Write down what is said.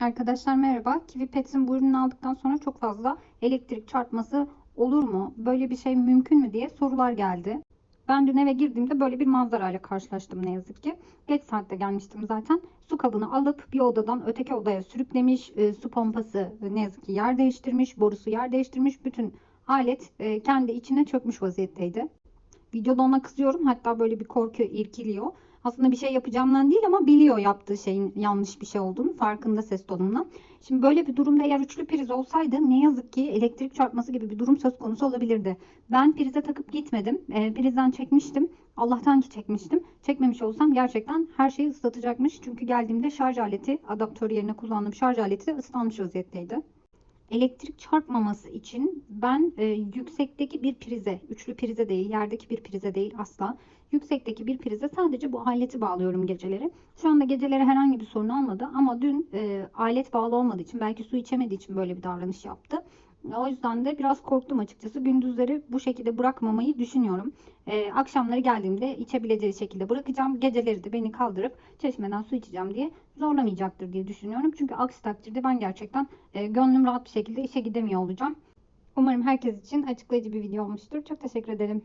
Arkadaşlar merhaba. Kiwi Pets'in bu ürünü aldıktan sonra çok fazla elektrik çarpması olur mu? Böyle bir şey mümkün mü diye sorular geldi. Ben dün eve girdiğimde böyle bir manzarayla karşılaştım ne yazık ki. Geç saatte gelmiştim zaten. Su kabını alıp bir odadan öteki odaya sürüklemiş. E, su pompası ne yazık ki yer değiştirmiş. Borusu yer değiştirmiş. Bütün alet e, kendi içine çökmüş vaziyetteydi. Videoda ona kızıyorum. Hatta böyle bir korkuyor, irkiliyor. Aslında bir şey yapacağımdan değil ama biliyor yaptığı şeyin yanlış bir şey olduğunu farkında ses tonumla. Şimdi böyle bir durumda eğer üçlü priz olsaydı ne yazık ki elektrik çarpması gibi bir durum söz konusu olabilirdi. Ben prize takıp gitmedim. E, prizden çekmiştim. Allah'tan ki çekmiştim. Çekmemiş olsam gerçekten her şeyi ıslatacakmış. Çünkü geldiğimde şarj aleti, adaptör yerine kullandığım şarj aleti de ıslanmış vaziyetteydi. Elektrik çarpmaması için ben e, yüksekteki bir prize, üçlü prize değil, yerdeki bir prize değil asla. Yüksekteki bir prize sadece bu aleti bağlıyorum geceleri. Şu anda geceleri herhangi bir sorun olmadı ama dün e, alet bağlı olmadığı için belki su içemediği için böyle bir davranış yaptı. O yüzden de biraz korktum açıkçası. Gündüzleri bu şekilde bırakmamayı düşünüyorum. Ee, akşamları geldiğimde içebileceği şekilde bırakacağım. Geceleri de beni kaldırıp çeşmeden su içeceğim diye zorlamayacaktır diye düşünüyorum. Çünkü aksi takdirde ben gerçekten e, gönlüm rahat bir şekilde işe gidemiyor olacağım. Umarım herkes için açıklayıcı bir video olmuştur. Çok teşekkür ederim.